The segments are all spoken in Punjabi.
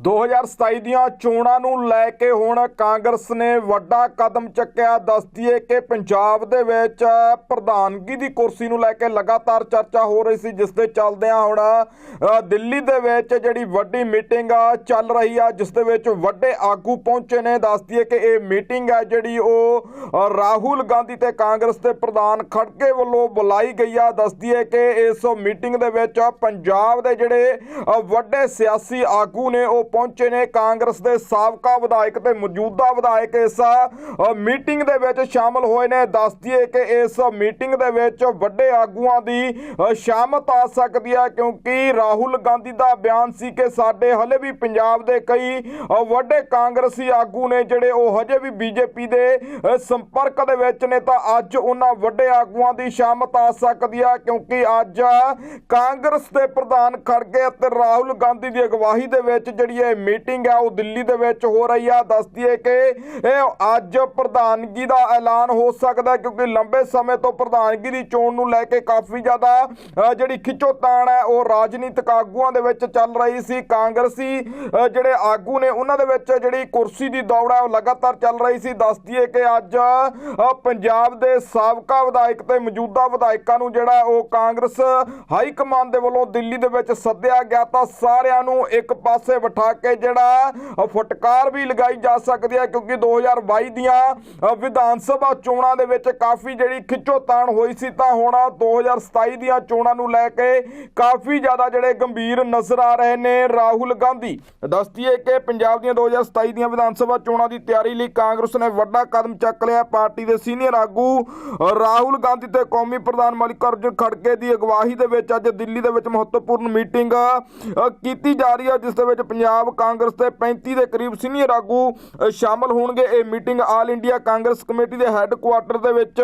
2027 ਦੀਆਂ ਚੋਣਾਂ ਨੂੰ ਲੈ ਕੇ ਹੁਣ ਕਾਂਗਰਸ ਨੇ ਵੱਡਾ ਕਦਮ ਚੱਕਿਆ। ਦੱਸਦੀਏ ਕਿ ਪੰਜਾਬ ਦੇ ਵਿੱਚ ਪ੍ਰਧਾਨਗੀ ਦੀ ਕੁਰਸੀ ਨੂੰ ਲੈ ਕੇ ਲਗਾਤਾਰ ਚਰਚਾ ਹੋ ਰਹੀ ਸੀ, ਜਿਸ ਦੇ ਚੱਲਦਿਆਂ ਹੁਣ ਦਿੱਲੀ ਦੇ ਵਿੱਚ ਜਿਹੜੀ ਵੱਡੀ ਮੀਟਿੰਗ ਆ ਚੱਲ ਰਹੀ ਆ, ਜਿਸ ਦੇ ਵਿੱਚ ਵੱਡੇ ਆਗੂ ਪਹੁੰਚੇ ਨੇ। ਦੱਸਦੀਏ ਕਿ ਇਹ ਮੀਟਿੰਗ ਹੈ ਜਿਹੜੀ ਉਹ ਰਾਹੁਲ ਗਾਂਧੀ ਤੇ ਕਾਂਗਰਸ ਦੇ ਪ੍ਰਧਾਨ ਖੜਕੇ ਵੱਲੋਂ ਬੁਲਾਈ ਗਈ ਆ। ਦੱਸਦੀਏ ਕਿ ਇਸ ਮੀਟਿੰਗ ਦੇ ਵਿੱਚ ਪੰਜਾਬ ਦੇ ਜਿਹੜੇ ਵੱਡੇ ਸਿਆਸੀ ਆਗੂ ਨੇ, ਉਹ ਪਹੁੰਚੇ ਨੇ। ਕਾਂਗਰਸ ਦੇ ਸਾਬਕਾ ਵਿਧਾਇਕ ਤੇ ਮੌਜੂਦਾ ਵਿਧਾਇਕ ਇਸ ਮੀਟਿੰਗ ਦੇ ਵਿੱਚ ਸ਼ਾਮਲ ਹੋਏ ਨੇ। ਦੱਸ ਦਈਏ ਕਿ ਇਸ ਮੀਟਿੰਗ ਦੇ ਵਿੱਚ ਵੱਡੇ ਆਗੂਆਂ ਦੀ ਸ਼ਾਮਤ ਆ ਸਕਦੀ ਹੈ ਕਿਉਂਕਿ ਰਾਹੁਲ ਗਾਂਧੀ ਦਾ ਬਿਆਨ ਸੀ ਕਿ ਸਾਡੇ ਹਲੇ ਵੀ ਪੰਜਾਬ ਦੇ ਕਈ ਵੱਡੇ ਕਾਂਗਰਸੀ ਆਗੂ ਨੇ ਜਿਹੜੇ ਉਹ ਹਜੇ ਵੀ ਬੀਜੇਪੀ ਦੇ ਸੰਪਰਕ ਦੇ ਵਿੱਚ ਨੇ ਤਾਂ ਅੱਜ ਉਹਨਾਂ ਵੱਡੇ ਆਗੂਆਂ ਦੀ ਸ਼ਾਮਤ ਆ ਸਕਦੀ ਹੈ ਕਿਉਂਕਿ ਅੱਜ ਕਾਂਗਰਸ ਦੇ ਪ੍ਰਧਾਨ ਖੜਗੇ ਅਤੇ ਰਾਹੁਲ ਗਾਂਧੀ ਦੀ ਅਗਵਾਈ ਦੇ ਵਿੱਚ ਜਿਹੜੀ ਇਹ ਮੀਟਿੰਗ ਹੈ, ਉਹ ਦਿੱਲੀ ਦੇ ਵਿੱਚ ਹੋ ਰਹੀ ਹੈ ਦੱਸਦੀ ਹੈ ਕਿ ਇਹ ਅੱਜ ਪ੍ਰਧਾਨਗੀ ਦਾ ਐਲਾਨ ਹੋ ਸਕਦਾ ਕਿਉਂਕਿ ਲੰਬੇ ਸਮੇਂ ਤੋਂ ਪ੍ਰਧਾਨਗੀ ਦੀ ਚੋਣ ਨੂੰ ਲੈ ਕੇ ਕਾਫੀ ਜ਼ਿਆਦਾ ਜਿਹੜੀ ਖਿੱਚੋਤਾਣ ਹੈ, ਉਹ ਰਾਜਨੀਤਿਕ ਆਗੂਆਂ ਦੇ ਵਿੱਚ ਚੱਲ ਰਹੀ ਸੀ। ਕਾਂਗਰਸੀ ਜਿਹੜੇ ਆਗੂ ਨੇ, ਉਹਨਾਂ ਦੇ ਵਿੱਚ ਜਿਹੜੀ ਕੁਰਸੀ ਦੀ ਦੌੜ ਹੈ, ਉਹ ਲਗਾਤਾਰ ਚੱਲ ਰਹੀ ਸੀ। ਦੱਸਦੀ ਹੈ ਕਿ ਅੱਜ ਪੰਜਾਬ ਦੇ ਸਾਬਕਾ ਵਿਧਾਇਕ ਤੇ ਮੌਜੂਦਾ ਵਿਧਾਇਕਾਂ ਨੂੰ ਜਿਹੜਾ ਉਹ ਕਾਂਗਰਸ ਹਾਈ ਕਮਾਂਡ ਦੇ ਵੱਲੋਂ ਦਿੱਲੀ ਦੇ ਵਿੱਚ ਸੱਦਿਆ ਗਿਆ ਤਾਂ ਸਾਰਿਆਂ ਨੂੰ ਇੱਕ ਪਾਸੇ ਬਿਠਾ ਕੇ ਜਿਹੜਾ ਅ, ਫਟਕਾਰ ਵੀ ਲਗਾਈ ਜਾ ਸਕਦੀ ਹੈ ਕਿਉਂਕਿ 2022 ਦੀਆਂ ਵਿਧਾਨ ਸਭਾ ਚੋਣਾਂ ਦੇ ਵਿੱਚ ਕਾਫੀ ਜਿਹੜੀ ਖਿੱਚੋਤਾਣ ਹੋਈ ਸੀ ਤਾਂ ਹੁਣ 2027 ਦੀਆਂ ਚੋਣਾਂ ਨੂੰ ਲੈ ਕੇ ਕਾਫੀ ਜ਼ਿਆਦਾ ਜਿਹੜੇ ਗੰਭੀਰ ਨਜ਼ਰ ਆ ਰਹੇ ਨੇ ਰਾਹੁਲ ਗਾਂਧੀ। ਦੱਸਦੀਏ ਕਿ ਪੰਜਾਬ ਦੀਆਂ 2027 ਦੀਆਂ ਵਿਧਾਨ ਸਭਾ ਚੋਣਾਂ ਦੀ ਤਿਆਰੀ ਲਈ ਕਾਂਗਰਸ ਨੇ ਵੱਡਾ ਕਦਮ ਚੱਕ ਲਿਆ। ਪਾਰਟੀ ਦੇ ਸੀਨੀਅਰ ਆਗੂ ਰਾਹੁਲ ਗਾਂਧੀ ਤੇ ਕੌਮੀ ਪ੍ਰਧਾਨ ਮਲਿਕਾਰਜੁਨ ਖੜਕੇ ਦੀ ਅਗਵਾਈ ਦੇ ਵਿੱਚ ਅੱਜ ਦਿੱਲੀ ਦੇ ਵਿੱਚ ਮਹੱਤਵਪੂਰਨ ਮੀਟਿੰਗ ਕੀਤੀ ਜਾ ਰਹੀ ਹੈ ਜਿਸ ਦੇ ਵਿੱਚ ਪੰਜਾਬ ਕਾਂਗਰਸ ਦੇ 35 ਦੇ ਕਰੀਬ ਸੀਨੀਅਰ ਆਗੂ ਸ਼ਾਮਲ ਹੋਣਗੇ। ਇਹ meeting all India Congress committee ਦੇ ਹੈੱਡਕੁਆਰਟਰ ਦੇ ਵਿੱਚ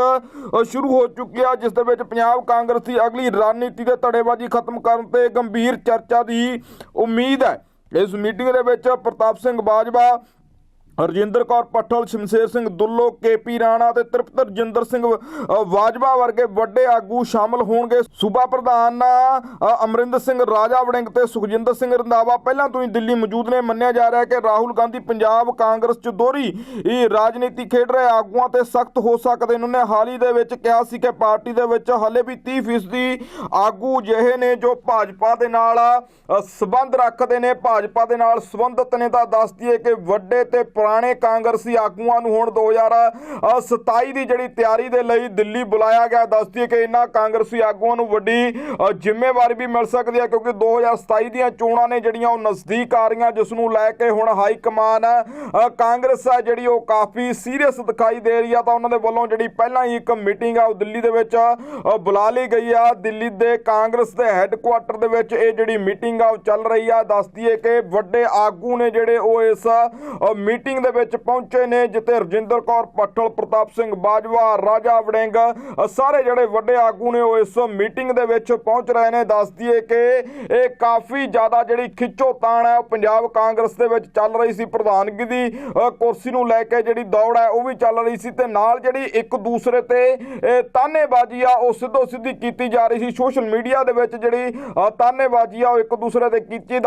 ਸ਼ੁਰੂ ਹੋ ਚੁੱਕੀ ਹੈ ਜਿਸ ਦੇ ਵਿੱਚ ਪੰਜਾਬ ਕਾਂਗਰਸ ਦੀ ਅਗਲੀ ਰਣਨੀਤੀ ਤੇ ਧੜੇਬਾਜ਼ੀ ਖਤਮ ਕਰਨ ਤੇ ਗੰਭੀਰ ਚਰਚਾ ਦੀ ਉਮੀਦ ਹੈ। ਇਸ ਮੀਟਿੰਗ ਦੇ ਵਿੱਚ ਪ੍ਰਤਾਪ ਸਿੰਘ ਬਾਜਵਾ ਰਜਿੰਦਰ ਕੌਰ ਪੱਠਲ ਸ਼ਮਸ਼ੇਰ ਸਿੰਘ ਦੁੱਲੋ ਕੇਪੀ ਰਾਣਾ ਤੇ ਤ੍ਰਿਪਤ ਰਜਿੰਦਰ ਸਿੰਘ ਅ, ਬਾਜਵਾ ਵਰਗੇ ਵੱਡੇ ਆਗੂ ਸ਼ਾਮਲ ਹੋਣਗੇ। ਸੂਬਾ ਪ੍ਰਧਾਨ ਅਮਰਿੰਦਰ ਸਿੰਘ ਰਾਜਾ ਵੜਿੰਗ ਤੇ ਸੁਖਜਿੰਦਰ ਸਿੰਘ ਰੰਧਾਵਾ। ਪਹਿਲਾਂ ਤੋਂ ਹੀ ਦਿੱਲੀ ਮੌਜੂਦ ਨੇ। ਮੰਨਿਆ ਜਾ ਰਿਹਾ ਹੈ ਕਿ ਰਾਹੁਲ ਗਾਂਧੀ ਪੰਜਾਬ ਕਾਂਗਰਸ ਚ ਦੋਹਰੀ ਇਹ ਰਾਜਨੀਤੀ ਖੇਡ ਰਹੇ ਆਗੂਆਂ ਤੇ ਸਖਤ ਹੋ ਸਕਦੇ ਨੇ। ਉਹਨੇ ਹਾਲ ਹੀ ਦੇ ਵਿੱਚ ਕਿਹਾ ਸੀ ਕਿ ਪਾਰਟੀ ਦੇ ਵਿੱਚ ਹਲੇ ਵੀ 30% ਆਗੂ ਜਿਹੇ ਨੇ ਜੋ ਭਾਜਪਾ ਦੇ ਨਾਲ ਅ, ਸੰਬੰਧ ਰੱਖਦੇ ਨੇ। ਭਾਜਪਾ ਦੇ ਨਾਲ ਸੰਬੰਧਿਤ ਨੇ ਤਾਂ ਦੱਸਦੀ ਹੈ ਕਿ ਵੱਡੇ ਤੇ ਪੁਰਾਣੇ ਕਾਂਗਰਸੀ ਆਗੂਆਂ ਨੂੰ ਹੁਣ 2027 ਦੀ ਜਿਹੜੀ ਤਿਆਰੀ ਦੇ ਲਈ ਦਿੱਲੀ ਬੁਲਾਇਆ ਗਿਆ ਦੱਸਦੀ ਕਿ ਇਹਨਾਂ ਕਾਂਗਰਸੀ ਆਗੂਆਂ ਨੂੰ ਵੱਡੀ ਜ਼ਿੰਮੇਵਾਰੀ ਵੀ ਮਿਲ ਸਕਦੀ ਹੈ ਕਿਉਂਕਿ 2027 ਦੀਆਂ ਚੋਣਾਂ ਨੇ ਜਿਹੜੀਆਂ ਉਹ ਨਜ਼ਦੀਕ ਆ ਰਹੀਆਂ, ਜਿਸ ਨੂੰ ਲੈ ਕੇ ਹੁਣ ਹਾਈ ਕਮਾਨ ਕਾਂਗਰਸ ਹੈ ਜਿਹੜੀ ਉਹ ਕਾਫੀ ਸੀਰੀਅਸ ਦਿਖਾਈ ਦੇ ਰਹੀ ਆ, ਤਾਂ ਉਹਨਾਂ ਦੇ ਵੱਲੋਂ ਜਿਹੜੀ ਪਹਿਲਾਂ ਹੀ ਇੱਕ ਮੀਟਿੰਗ ਆ, ਉਹ ਦਿੱਲੀ ਦੇ ਵਿੱਚ ਬੁਲਾ ਲਈ ਗਈ ਆ। ਦਿੱਲੀ ਦੇ ਕਾਂਗਰਸ ਦੇ ਹੈੱਡਕੁਆਟਰ ਦੇ ਵਿੱਚ ਇਹ ਜਿਹੜੀ ਮੀਟਿੰਗ ਆ, ਉਹ ਚੱਲ ਰਹੀ ਆ। ਦੱਸਦੀ ਹੈ ਕਿ ਵੱਡੇ ਆਗੂ ਨੇ ਜਿਹੜੇ ਉਹ ਇਸ ਮੀਟਿੰਗ ਮੀਟਿੰਗ ਦੇ ਵਿੱਚ ਪਹੁੰਚੇ ਨੇ, ਜਿੱਥੇ ਰਜਿੰਦਰ ਕੌਰ, ਪੱਠਲ, ਪ੍ਰਤਾਪ ਸਿੰਘ ਬਾਜਵਾ, ਰਾਜਾ ਵੜਿੰਗ ਸਾਰੇ ਜਿਹੜੇ ਵੱਡੇ ਆਗੂ ਨੇ ਉਹ ਇਸ ਮੀਟਿੰਗ ਦੇ ਵਿੱਚ ਪਹੁੰਚ ਰਹੇ ਨੇ। ਦੱਸਦੀ ਹੈ ਕਿ ਇਹ ਕਾਫੀ ਜ਼ਿਆਦਾ ਜਿਹੜੀ ਖਿੱਚੋ ਤਾਣ ਹੈ, ਉਹ ਪੰਜਾਬ ਕਾਂਗਰਸ ਦੇ ਵਿੱਚ ਚੱਲ ਰਹੀ ਸੀ। ਪ੍ਰਧਾਨਗੀ ਦੀ ਕੁਰਸੀ ਨੂੰ ਲੈ ਕੇ ਜਿਹੜੀ ਦੌੜ ਹੈ, ਉਹ ਵੀ ਚੱਲ ਰਹੀ ਸੀ ਤੇ ਨਾਲ ਜਿਹੜੀ ਇੱਕ ਦੂਸਰੇ ਤੇ ਤਾਨੇਬਾਜ਼ੀ ਆ, ਉਹ ਸਿੱਧੋ ਸਿੱਧੀ ਕੀਤੀ ਜਾ ਰਹੀ ਸੀ। ਸੋਸ਼ਲ ਮੀਡੀਆ ਦੇ ਵਿੱਚ ਜਿਹੜੀ ਤਾਨੇਬਾਜ਼ੀ ਆ, ਉਹ ਇੱਕ ਦੂਸਰੇ ਤੇ ਕੀਤੀ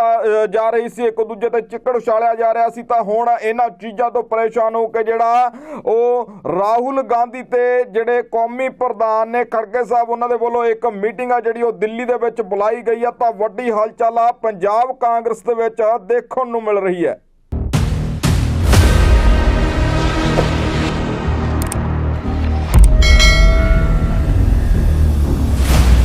ਜਾ ਰਹੀ ਸੀ, ਇੱਕ ਦੂਜੇ ਤੇ ਚਿੱਕੜ ਉਛਾਲਿਆ ਜਾ ਰਿਹਾ ਸੀ। ਤਾਂ ਹੁਣ ਇਹਨਾਂ ਚੀਜ਼ਾਂ ਤੋਂ ਪਰੇਸ਼ਾਨ ਹੋ ਕੇ ਜਿਹੜਾ ਉਹ ਰਾਹੁਲ ਗਾਂਧੀ ਤੇ ਜਿਹੜੇ ਕੌਮੀ ਪ੍ਰਧਾਨ ਨੇ ਖੜਕੇ ਸਾਹਿਬ, ਉਹਨਾਂ ਦੇ ਵੱਲੋਂ ਇੱਕ ਮੀਟਿੰਗ ਆ ਜਿਹੜੀ ਉਹ ਦਿੱਲੀ ਦੇ ਵਿੱਚ ਬੁਲਾਈ ਗਈ ਆ। ਤਾਂ ਵੱਡੀ ਹਲਚਲ ਆ, ਪੰਜਾਬ ਕਾਂਗਰਸ ਦੇ ਵਿੱਚ ਦੇਖਣ ਨੂੰ ਮਿਲ ਰਹੀ ਹੈ।